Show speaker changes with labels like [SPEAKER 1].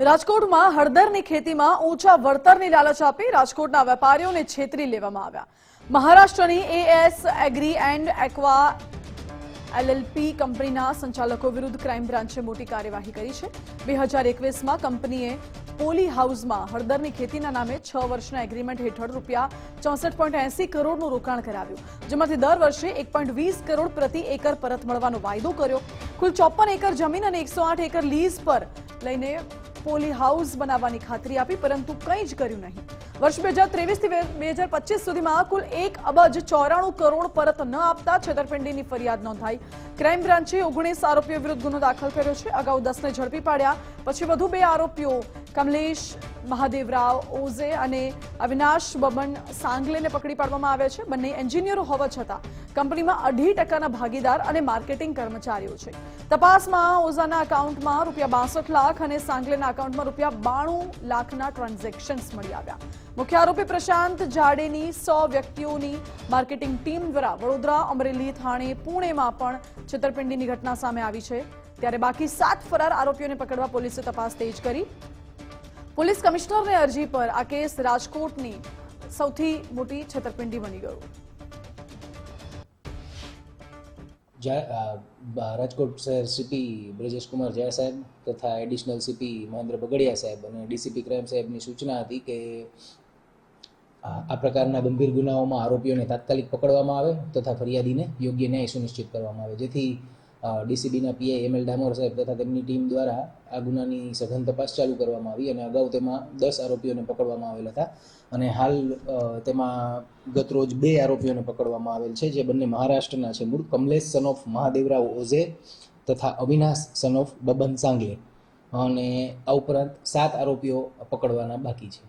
[SPEAKER 1] રાજકોટમાં હળદરની ખેતીમાં ઊંચા વળતરની લાલચ આપી રાજકોટના વેપારીઓને છેતરી લેવામાં આવ્યા. મહારાષ્ટ્રની AS agri and aqua LLP કંપનીના સંચાલકો વિરુદ્ધ ક્રાઇમ બ્રાન્ચે મોટી કાર્યવાહી કરી છે. બે હજાર એકવીસમાં કંપનીએ પોલી હાઉસમાં હળદરની ખેતીના નામે છ વર્ષના એગ્રીમેન્ટ હેઠળ રૂપિયા ચોસઠ પોઈન્ટ એસી કરોડનું રોકાણ કરાવ્યું. જેમાંથી દર વર્ષે એક પોઈન્ટ વીસ કરોડ પ્રતિ એકર પરત મળવાનો વાયદો કર્યો. કુલ ચોપન એકર જમીન અને એકસો આઠ એકર લીઝ પર લઈને પોલી હાઉસ બનાવવાની ખાતરી આપી, પરંતુ કંઈ જ કર્યું નહીં. વર્ષ બે હજાર ત્રેવીસથી બે હજાર પચીસ સુધીમાં કુલ એક અબજ ચોરાણું કરોડ પરત ન આપતા છેતરપિંડીની ફરિયાદ નોંધાઈ. ક્રાઇમ બ્રાન્ચે ઓગણીસ આરોપીઓ વિરુદ્ધ ગુનો દાખલ કર્યો છે. અગાઉ દસને ઝડપી પાડ્યા, પછી વધુ બે આરોપીઓ. કમલેશ મહાદેવરાવ ઓઝે અને અવિનાશ બબન સાંગલેને પકડી પાડવામાં આવ્યા છે. બંને એન્જિનિયરો હોવા છતાં કંપનીમાં અઢી ટકાના ભાગીદાર અને માર્કેટિંગ કર્મચારીઓ છે. તપાસમાં ઓઝાના એકાઉન્ટમાં રૂપિયા બાસઠ લાખ અને સાંગલેના એકાઉન્ટમાં રૂપિયા બાણું લાખના ટ્રાન્ઝેક્શન્સ મળી આવ્યા. મુખ્ય આરોપી પ્રશાંત જાડેની સો વ્યક્તિઓની માર્કેટિંગ ટીમ દ્વારા વડોદરા, અમરેલી, થાણે, પુણેમાં પણ છેતરપિંડીની ઘટના સામે આવી છે. ત્યારે બાકી સાત ફરાર આરોપીઓને પકડવા પોલીસે તપાસ તેજ કરી. પોલીસ કમિશનરની અરજી પર આ કેસ રાજકોટની સૌથી મોટી છતરપિંડી બની ગયું.
[SPEAKER 2] રાજકોટ શહેર સીપી બ્રજેશ કુમાર ઝા સાહેબ તથા એડિશનલ સીપી મહેન્દ્ર બગડિયા સાહેબ અને ડીસીપી ક્રાઇમ સાહેબની સૂચના હતી કે આ પ્રકારના ગંભીર ગુનાઓમાં આરોપીઓને તાત્કાલિક પકડવામાં આવે તથા ફરિયાદીને યોગ્ય ન્યાય સુનિશ્ચિત કરવામાં આવે. જેથી ડીસીબીના પીઆઈ એમ એલ ડામોર સાહેબ તથા તેમની ટીમ દ્વારા આ ગુનાની સઘન તપાસ ચાલુ કરવામાં આવી અને અગાઉ તેમાં દસ આરોપીઓને પકડવામાં આવેલા હતા. અને હાલ તેમાં ગતરોજ બે આરોપીઓને પકડવામાં આવેલ છે, જે બંને મહારાષ્ટ્રના છે. મૂળ કમલેશ સન ઓફ મહાદેવરાવ ઓઝે તથા અવિનાશ સન ઓફ બબન સાંગલે. અને આ ઉપરાંત સાત આરોપીઓ પકડવાના બાકી છે.